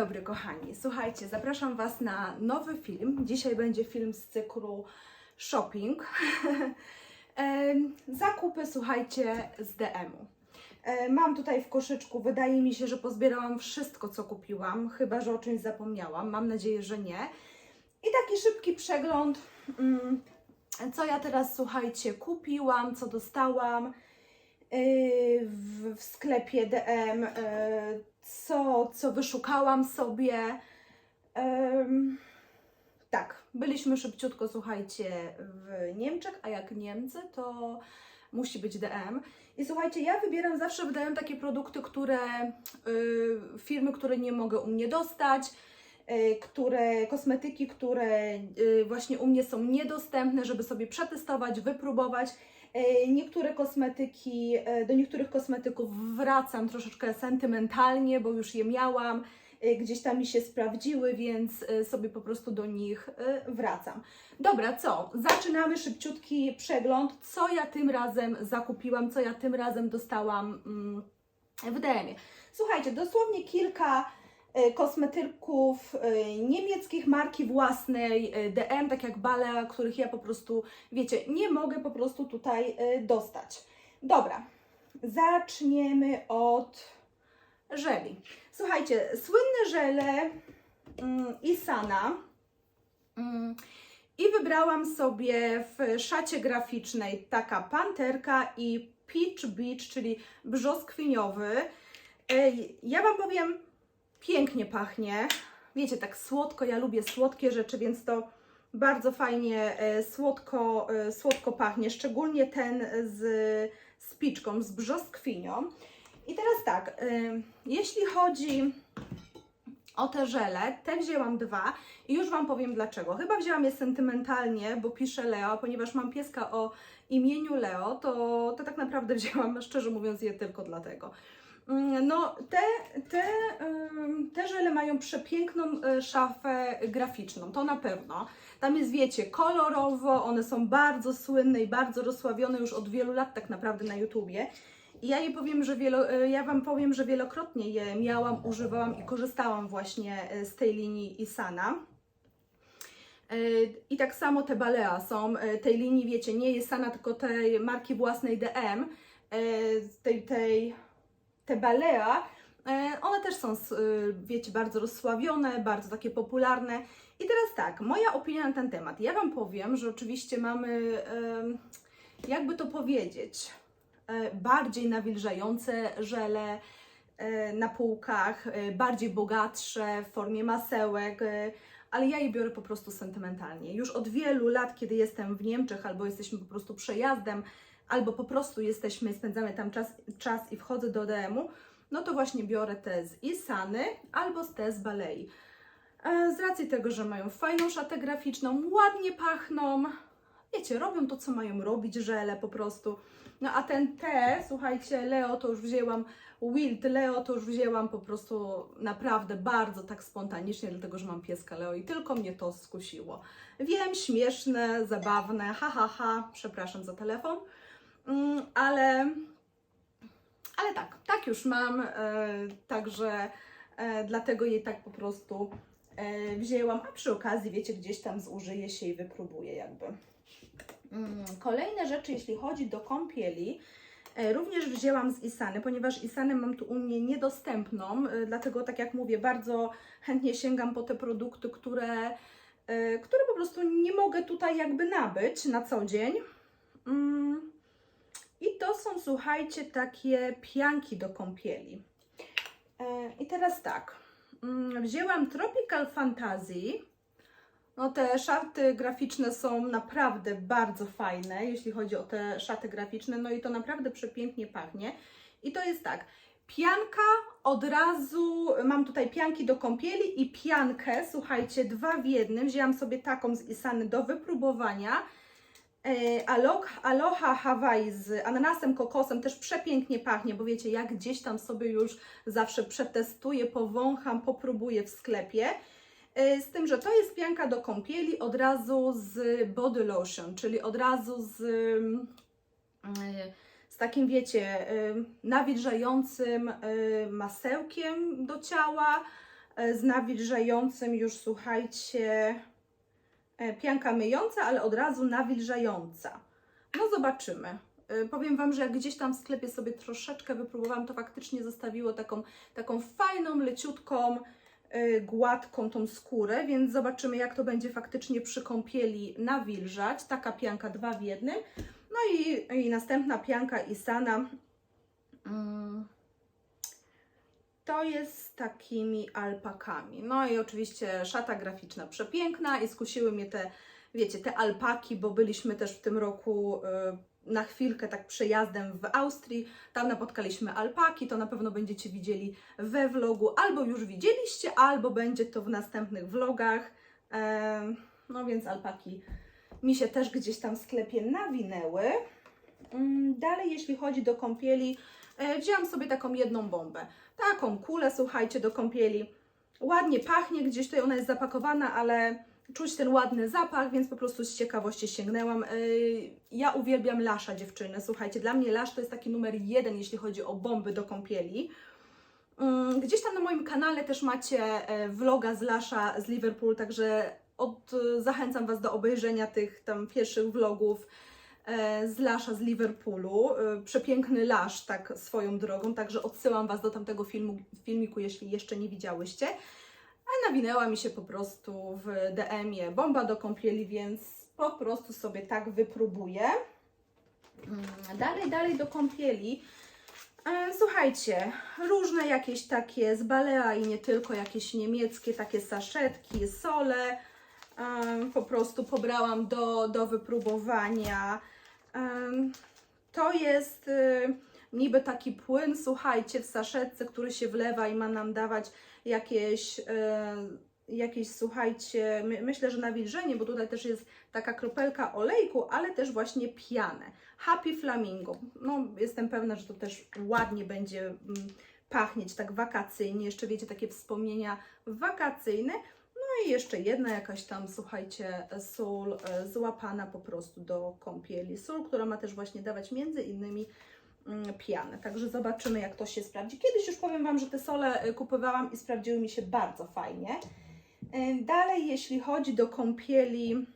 dobry, kochani. Słuchajcie, zapraszam Was na nowy film. Dzisiaj będzie film z cyklu Shopping. Zakupy, słuchajcie, z DM-u. Mam tutaj w koszyczku, wydaje mi się, że pozbierałam wszystko, co kupiłam, chyba że o czymś zapomniałam. Mam nadzieję, że nie. I taki szybki przegląd, mm, co ja teraz, słuchajcie, kupiłam, co dostałam w, w sklepie DM, yy, co, co wyszukałam sobie. Tak, byliśmy szybciutko, słuchajcie, w Niemczech, a jak Niemcy, to musi być DM. I słuchajcie, ja wybieram zawsze, wydają takie produkty, które y, firmy, które nie mogę u mnie dostać, które kosmetyki, które y, właśnie u mnie są niedostępne, żeby sobie przetestować, wypróbować. Y, Niektóre kosmetyki, do niektórych kosmetyków wracam troszeczkę sentymentalnie, bo już je miałam, gdzieś tam mi się sprawdziły, więc sobie po prostu do nich wracam. Dobra, co? Zaczynamy szybciutki przegląd, co ja tym razem zakupiłam, co ja tym razem dostałam mm, w DM-ie. Słuchajcie, dosłownie kilka e, kosmetyków e, niemieckich marki własnej e, DM, tak jak Balea, których ja po prostu, wiecie, nie mogę po prostu tutaj e, dostać. Dobra, zaczniemy od żeli. Słuchajcie, słynne żele mm, Isana. Mm, I wybrałam sobie w szacie graficznej taka panterka i peach beach, czyli brzoskwiniowy. Ja Wam powiem, pięknie pachnie. Wiecie, tak słodko, ja lubię słodkie rzeczy, więc to bardzo fajnie e, słodko, e, słodko pachnie, szczególnie ten z, z piczką, z brzoskwinią. I teraz tak, e, jeśli chodzi o te żele, te wzięłam dwa i już Wam powiem dlaczego. Chyba wzięłam je sentymentalnie, bo piszę Leo, ponieważ mam pieska o imieniu Leo, to, to tak naprawdę wzięłam, szczerze mówiąc, je tylko dlatego. Mm, No, te, te, te żele mają przepiękną y, szafę graficzną, to na pewno. Tam jest, wiecie, kolorowo, one są bardzo słynne i bardzo rozsławione już od wielu lat tak naprawdę na YouTubie. I ja jej powiem, że wielo, y, ja Wam powiem, że wielokrotnie je miałam, używałam i korzystałam właśnie y, z tej linii Isana. I tak samo te Balea są tej linii, wiecie, nie Isana, tylko tej marki własnej DM, tej, tej, te Balea. y, One też są, y, wiecie, bardzo rozsławione, bardzo takie popularne. I teraz tak, moja opinia na ten temat. Ja Wam powiem, że oczywiście mamy, jakby to powiedzieć, e, bardziej nawilżające żele e, na półkach, e, bardziej bogatsze w formie masełek, e, ale ja je biorę po prostu sentymentalnie. Już od wielu lat, kiedy jestem w Niemczech, albo jesteśmy po prostu przejazdem, albo po prostu jesteśmy, spędzamy tam czas, czas i wchodzę do DM-u, no to właśnie biorę te z Isany albo te z Balei. E, Z racji tego, że mają fajną szatę graficzną, ładnie pachną, wiecie, robią to, co mają robić, żele po prostu. No a ten T, słuchajcie, Leo to już wzięłam, Wild Leo to już wzięłam po prostu naprawdę bardzo tak spontanicznie, dlatego że mam pieska Leo i tylko mnie to skusiło. Wiem, śmieszne, zabawne, ha ha ha, przepraszam za telefon, ale, ale tak, tak już mam, e, także e, dlatego jej tak po prostu e, wzięłam, a przy okazji, wiecie, gdzieś tam zużyję się i wypróbuję jakby. Mm, Kolejne rzeczy, jeśli chodzi do kąpieli, również wzięłam z Isany, ponieważ Isanę mam tu u mnie niedostępną, dlatego tak jak mówię, bardzo chętnie sięgam po te produkty, które, które po prostu nie mogę tutaj jakby nabyć na co dzień. Mm, I to są, słuchajcie, takie pianki do kąpieli. E, I teraz tak, mm, wzięłam Tropical Fantasy, no te szaty graficzne są naprawdę bardzo fajne, jeśli chodzi o te szaty graficzne, no i to naprawdę przepięknie pachnie. I to jest tak, pianka od razu, mam tutaj pianki do kąpieli i piankę, słuchajcie, dwa w jednym, wzięłam sobie taką z Isany do wypróbowania. E, Aloha, Hawaii z ananasem, kokosem też przepięknie pachnie, bo wiecie, jak gdzieś tam sobie już zawsze przetestuję, powącham, popróbuję w sklepie. E, Z tym, że to jest pianka do kąpieli od razu z body lotion, czyli od razu z, mm, z takim, wiecie, e, nawilżającym masełkiem do ciała, z nawilżającym już, słuchajcie, pianka myjąca, ale od razu nawilżająca. No zobaczymy. E, Powiem Wam, że jak gdzieś tam w sklepie sobie troszeczkę wypróbowałam, to faktycznie zostawiło taką, taką fajną, leciutką, e, gładką tą skórę, więc zobaczymy jak to będzie faktycznie przy kąpieli nawilżać. Taka pianka dwa w jednym. No i, i następna pianka Isana. Mm, to jest z takimi alpakami. No i oczywiście szata graficzna przepiękna i skusiły mnie te, wiecie, te alpaki, bo byliśmy też w tym roku y, na chwilkę tak przejazdem w Austrii. Tam napotkaliśmy alpaki, to na pewno będziecie widzieli we vlogu, albo już widzieliście, albo będzie to w następnych vlogach. Em, no więc alpaki mi się też gdzieś tam w sklepie nawinęły. Mm, Dalej, jeśli chodzi do kąpieli, e, wzięłam sobie taką jedną bombę. Taką kulę, słuchajcie, do kąpieli. Ładnie pachnie, gdzieś tutaj ona jest zapakowana, ale czuć ten ładny zapach, więc po prostu z ciekawości sięgnęłam. E, Ja uwielbiam lasza dziewczyny, słuchajcie, dla mnie lasz to jest taki numer jeden, jeśli chodzi o bomby do kąpieli. Mm, Gdzieś tam na moim kanale też macie e, vloga z Lasza z Liverpool, także od, zachęcam Was do obejrzenia tych tam pierwszych vlogów e, z Lasza z Liverpoolu. E, Przepiękny Lasz, tak swoją drogą, także odsyłam Was do tamtego filmu, filmiku, jeśli jeszcze nie widziałyście. A nawinęła mi się po prostu w DM-ie bomba do kąpieli, więc po prostu sobie tak wypróbuję. Mm, Dalej, dalej do kąpieli. E, Słuchajcie, różne jakieś takie z Balea i nie tylko, jakieś niemieckie takie saszetki, sole. Po prostu pobrałam do, do wypróbowania. To jest y, niby taki płyn, słuchajcie, w saszetce, który się wlewa i ma nam dawać jakieś, e, jakieś słuchajcie, my, myślę, że nawilżenie, bo tutaj też jest taka kropelka olejku, ale też właśnie pianę. Happy Flamingo. No, jestem pewna, że to też ładnie będzie mm, pachnieć tak wakacyjnie. Jeszcze wiecie, takie wspomnienia wakacyjne. I jeszcze jedna jakaś tam, słuchajcie, sól e, złapana po prostu do kąpieli. Sól, która ma też właśnie dawać między innymi mm, pianę. Także zobaczymy, jak to się sprawdzi. Kiedyś już powiem Wam, że te sole e, kupowałam i sprawdziły mi się bardzo fajnie. E, Dalej, jeśli chodzi do kąpieli,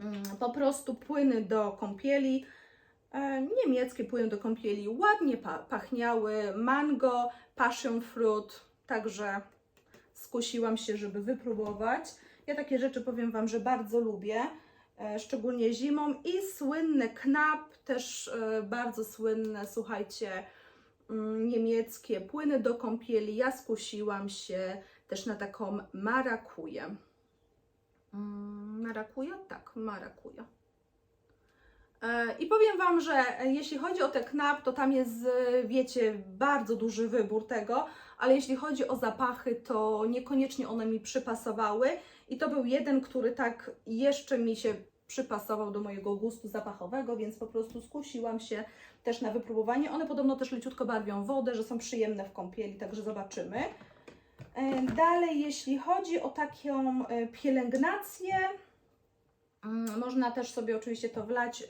mm, po prostu płyny do kąpieli, niemieckie płyny do kąpieli, ładnie pa pachniały, mango, passion fruit, także skusiłam się, żeby wypróbować. Ja takie rzeczy powiem Wam, że bardzo lubię, e, szczególnie zimą i słynne knap, też e, bardzo słynne, słuchajcie, mm, niemieckie płyny do kąpieli. Ja skusiłam się też na taką marakuję. Mm, Marakuja? Tak, marakuja. E, I powiem Wam, że jeśli chodzi o te knap, to tam jest, wiecie, bardzo duży wybór tego, ale jeśli chodzi o zapachy, to niekoniecznie one mi przypasowały i to był jeden, który tak jeszcze mi się przypasował do mojego gustu zapachowego, więc po prostu skusiłam się też na wypróbowanie. One podobno też leciutko barwią wodę, że są przyjemne w kąpieli, także zobaczymy. E, Dalej, jeśli chodzi o taką e, pielęgnację, mm, można też sobie oczywiście to wlać e,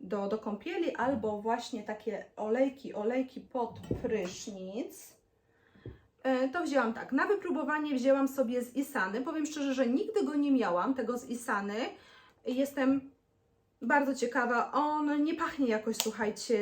do, do kąpieli, albo właśnie takie olejki, olejki pod prysznic. E, To wzięłam tak, na wypróbowanie wzięłam sobie z Isany. Powiem szczerze, że nigdy go nie miałam, tego z Isany. Jestem bardzo ciekawa. On nie pachnie jakoś, słuchajcie,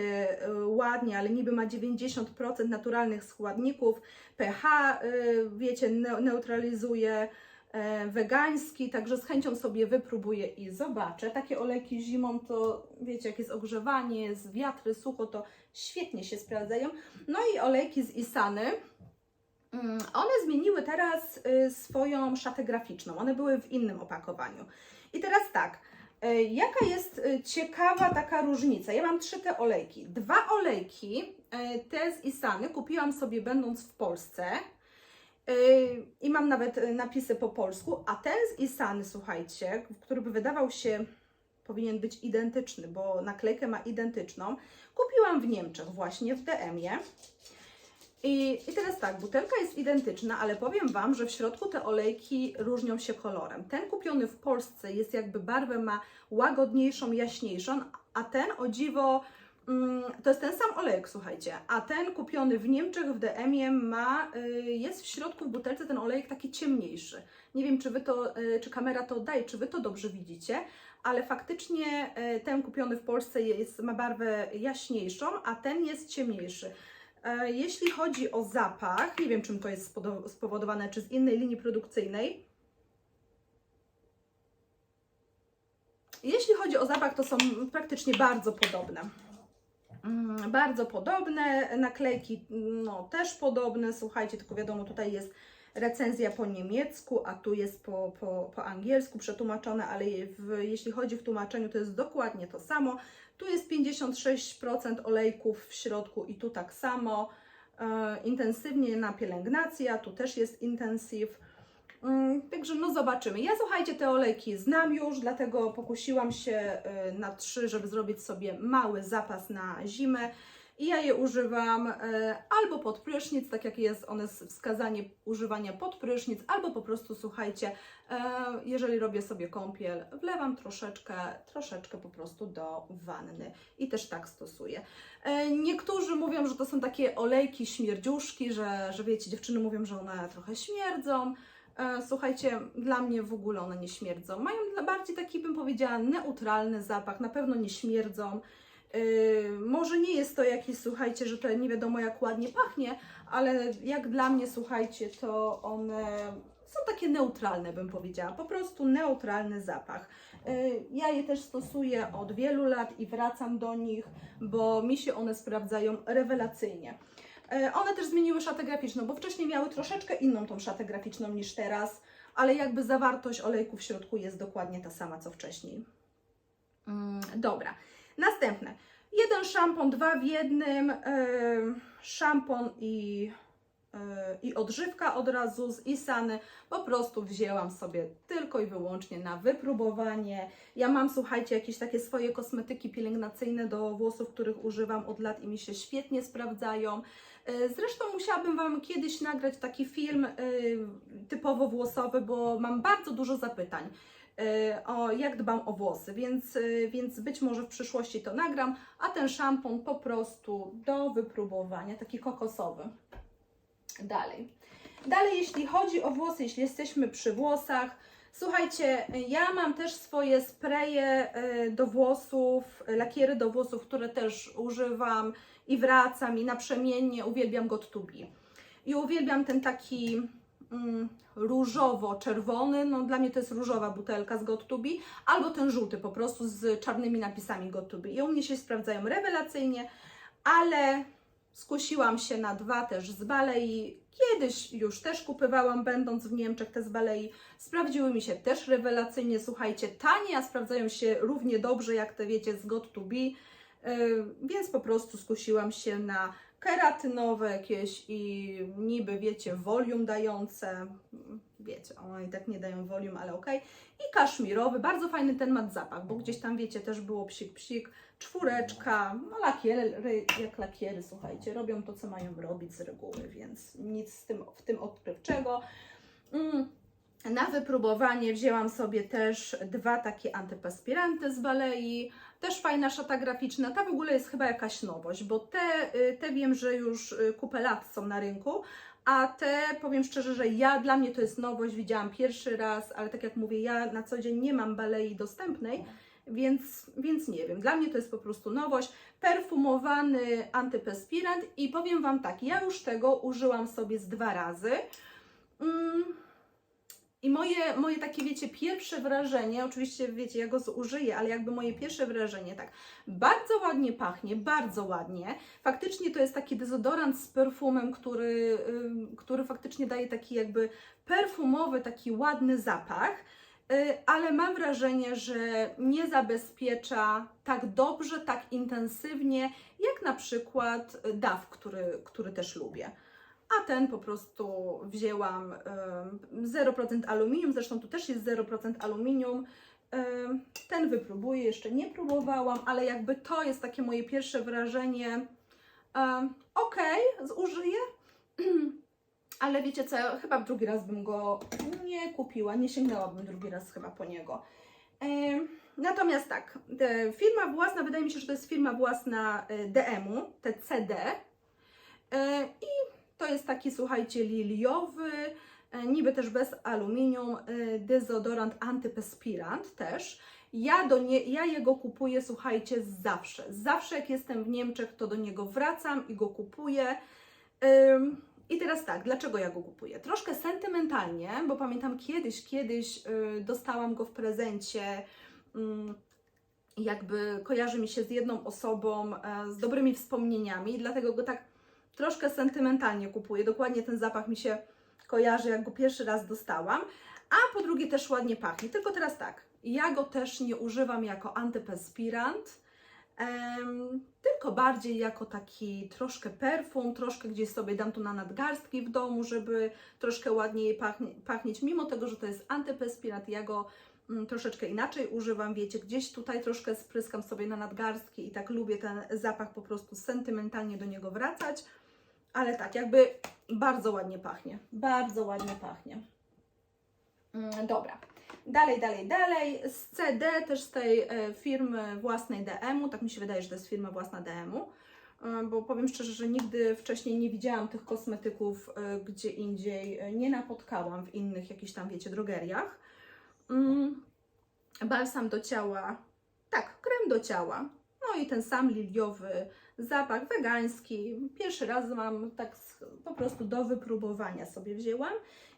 y, ładnie, ale niby ma 90% naturalnych składników. pH, y, wiecie, ne- neutralizuje e, wegański, także z chęcią sobie wypróbuję i zobaczę. Takie olejki zimą to, wiecie, jak jest ogrzewanie, jest wiatry, sucho, to świetnie się sprawdzają. No i olejki z Isany. Mm, One zmieniły teraz y, swoją szatę graficzną. One były w innym opakowaniu. I teraz tak, y, jaka jest y, ciekawa taka różnica? Ja mam trzy te olejki. Dwa olejki, te z Isany, kupiłam sobie będąc w Polsce. I mam nawet napisy po polsku, a ten z Isany, słuchajcie, który by wydawał się powinien być identyczny, bo naklejkę ma identyczną. Kupiłam w Niemczech właśnie w DM-ie. I, I teraz tak, butelka jest identyczna, ale powiem Wam, że w środku te olejki różnią się kolorem. Ten kupiony w Polsce jest jakby barwę ma łagodniejszą, jaśniejszą, a ten o dziwo Mm, To jest ten sam olejek, słuchajcie, a ten kupiony w Niemczech w DM-ie ma, y, jest w środku w butelce ten olejek taki ciemniejszy. Nie wiem, czy wy to, y, czy kamera to oddaje, czy wy to dobrze widzicie, ale faktycznie y, ten kupiony w Polsce jest, ma barwę jaśniejszą, a ten jest ciemniejszy. E, Jeśli chodzi o zapach, nie wiem czym to jest spowodowane, czy z innej linii produkcyjnej. Jeśli chodzi o zapach, to są praktycznie bardzo podobne. Mm, Bardzo podobne, naklejki no, też podobne, słuchajcie, tylko wiadomo, tutaj jest recenzja po niemiecku, a tu jest po, po, po angielsku przetłumaczone, ale w, jeśli chodzi w tłumaczeniu, to jest dokładnie to samo. Tu jest 56% olejków w środku i tu tak samo. E, intensywnie na pielęgnację, a tu też jest intensyw. Mm, Także no zobaczymy. Ja słuchajcie, te olejki znam już, dlatego pokusiłam się y, na trzy, żeby zrobić sobie mały zapas na zimę. I ja je używam y, albo pod prysznic, tak jak jest one wskazanie używania pod prysznic, albo po prostu słuchajcie, y, jeżeli robię sobie kąpiel, wlewam troszeczkę, troszeczkę po prostu do wanny i też tak stosuję. Y, Niektórzy mówią, że to są takie olejki śmierdziuszki, że, że wiecie, dziewczyny mówią, że one trochę śmierdzą. E, Słuchajcie, dla mnie w ogóle one nie śmierdzą. Mają bardziej taki, bym powiedziała, neutralny zapach, na pewno nie śmierdzą. Yy, może nie jest to jakieś, słuchajcie, że to nie wiadomo jak ładnie pachnie, ale jak dla mnie, słuchajcie, to one są takie neutralne, bym powiedziała. Po prostu neutralny zapach. Yy, ja je też stosuję od wielu lat i wracam do nich, bo mi się one sprawdzają rewelacyjnie. E, One też zmieniły szatę graficzną, bo wcześniej miały troszeczkę inną tą szatę graficzną niż teraz, ale jakby zawartość olejku w środku jest dokładnie ta sama co wcześniej. Mm, dobra, następne. Jeden szampon, dwa w jednym. em, szampon i, e, i odżywka od razu z Isany. Po prostu wzięłam sobie tylko i wyłącznie na wypróbowanie. Ja mam, słuchajcie, jakieś takie swoje kosmetyki pielęgnacyjne do włosów, których używam od lat i mi się świetnie sprawdzają. E, Zresztą musiałabym Wam kiedyś nagrać taki film e, typowo włosowy, bo mam bardzo dużo zapytań o jak dbam o włosy, więc, e, więc być może w przyszłości to nagram, a ten szampon po prostu do wypróbowania, taki kokosowy. Dalej. Dalej, jeśli chodzi o włosy, jeśli jesteśmy przy włosach, słuchajcie, ja mam też swoje spreje e, do włosów, lakiery do włosów, które też używam i wracam i naprzemiennie uwielbiam Got to Be. I uwielbiam ten taki mm, różowo-czerwony, no dla mnie to jest różowa butelka z Got albo ten żółty po prostu z czarnymi napisami Got. I u mnie się sprawdzają rewelacyjnie, ale skusiłam się na dwa też z Balei. Kiedyś już też kupywałam, będąc w Niemczech, te z Balei. Sprawdziły mi się też rewelacyjnie, słuchajcie, tanie, a sprawdzają się równie dobrze jak te, wiecie, z Got. Yy, więc po prostu skusiłam się na keratynowe jakieś i niby, wiecie, volume dające. Wiecie, one i tak nie dają volume, ale okej. I kaszmirowy, bardzo fajny ten mat zapach, bo gdzieś tam, wiecie, też było psik, psik, czwóreczka, no lakiery, jak lakiery, słuchajcie, robią to, co mają robić z reguły, więc nic z tym, w tym odkrywczego. Mm. Na wypróbowanie wzięłam sobie też dwa takie antyperspiranty z Balei. Też fajna szata graficzna. Ta w ogóle jest chyba jakaś nowość, bo te, y, te wiem, że już y, kupę lat są na rynku, a te powiem szczerze, że ja dla mnie to jest nowość, widziałam pierwszy raz, ale tak jak mówię, ja na co dzień nie mam Balei dostępnej, więc, więc nie wiem. Dla mnie to jest po prostu nowość. Perfumowany antyperspirant i powiem Wam tak, ja już tego użyłam sobie z dwa razy. Mm. I moje, moje takie, wiecie, pierwsze wrażenie, oczywiście, wiecie, ja go zużyję, ale jakby moje pierwsze wrażenie, tak, bardzo ładnie pachnie, bardzo ładnie. Faktycznie to jest taki dezodorant z perfumem, który, który faktycznie daje taki jakby perfumowy, taki ładny zapach, y, ale mam wrażenie, że nie zabezpiecza tak dobrze, tak intensywnie, jak na przykład DAW, który, który też lubię a ten po prostu wzięłam em, 0% aluminium, zresztą tu też jest 0% aluminium. Ten wypróbuję, jeszcze nie próbowałam, ale jakby to jest takie moje pierwsze wrażenie. Okej, zużyję, ale wiecie co, chyba drugi raz bym go nie kupiła, nie sięgnęłabym drugi raz chyba po niego. Natomiast tak, firma własna, wydaje mi się, że to jest firma własna y, DM-u, TCD. Y, I to jest taki, słuchajcie, liliowy, y, niby też bez aluminium, y, dezodorant antyperspirant też. Ja, do nie, ja jego kupuję, słuchajcie, zawsze. Zawsze jak jestem w Niemczech, to do niego wracam i go kupuję. Ym, I teraz tak, dlaczego ja go kupuję? Troszkę sentymentalnie, bo pamiętam kiedyś, kiedyś y, dostałam go w prezencie. ym, jakby kojarzy mi się z jedną osobą, e, z dobrymi wspomnieniami, dlatego go tak troszkę sentymentalnie kupuję. Dokładnie ten zapach mi się kojarzy, jak go pierwszy raz dostałam. A po drugie też ładnie pachnie. Tylko teraz tak, ja go też nie używam jako antyperspirant, em, tylko bardziej jako taki troszkę perfum, troszkę gdzieś sobie dam tu na nadgarstki w domu, żeby troszkę ładniej pachnie, pachnieć, mimo tego, że to jest antyperspirant, ja go mm, troszeczkę inaczej używam, wiecie, gdzieś tutaj troszkę spryskam sobie na nadgarstki i tak lubię ten zapach po prostu sentymentalnie do niego wracać, ale tak, jakby bardzo ładnie pachnie, bardzo ładnie pachnie. Mm, Dobra. Dalej, dalej, dalej. Z CD też z tej e, firmy własnej DM-u, tak mi się wydaje, że to jest firma własna DM-u, e, bo powiem szczerze, że nigdy wcześniej nie widziałam tych kosmetyków e, gdzie indziej, nie napotkałam w innych jakichś tam, wiecie, drogeriach. Mm, Balsam do ciała, tak, krem do ciała, no i ten sam liliowy zapach wegański. Pierwszy raz mam tak po prostu do wypróbowania sobie wzięłam.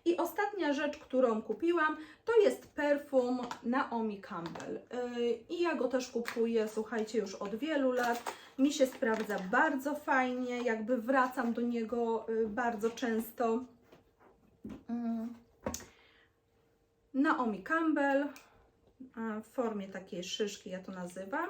I ostatnia rzecz, którą kupiłam, to jest perfum Naomi Campbell. Yy, I ja go też kupuję, słuchajcie, już od wielu lat. Mi się sprawdza bardzo fajnie, jakby wracam do niego yy, bardzo często. Mm. Naomi Campbell w formie takiej szyszki, ja to nazywam.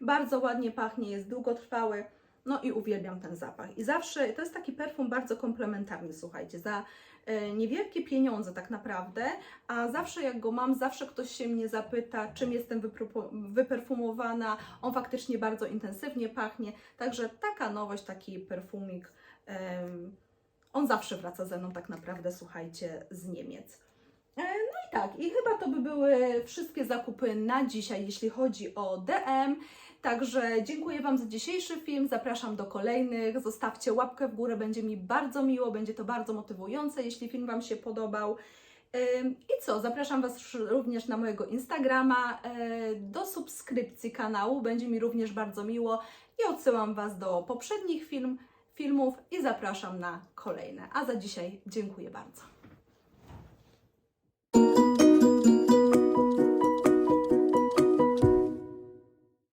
Bardzo ładnie pachnie, jest długotrwały. No i uwielbiam ten zapach. I zawsze to jest taki perfum bardzo komplementarny, słuchajcie, za e, niewielkie pieniądze tak naprawdę, a zawsze jak go mam, zawsze ktoś się mnie zapyta, czym jestem wyperfumowana. On faktycznie bardzo intensywnie pachnie, także taka nowość, taki perfumik, on zawsze wraca ze mną tak naprawdę, słuchajcie, z Niemiec. E, No i tak, i chyba to by były wszystkie zakupy na dzisiaj, jeśli chodzi o DM. Także dziękuję Wam za dzisiejszy film, zapraszam do kolejnych. Zostawcie łapkę w górę, będzie mi bardzo miło, będzie to bardzo motywujące, jeśli film Wam się podobał. I co, zapraszam Was również na mojego Instagrama, e, do subskrypcji kanału, będzie mi również bardzo miło i odsyłam Was do poprzednich film, filmów i zapraszam na kolejne. A za dzisiaj dziękuję bardzo.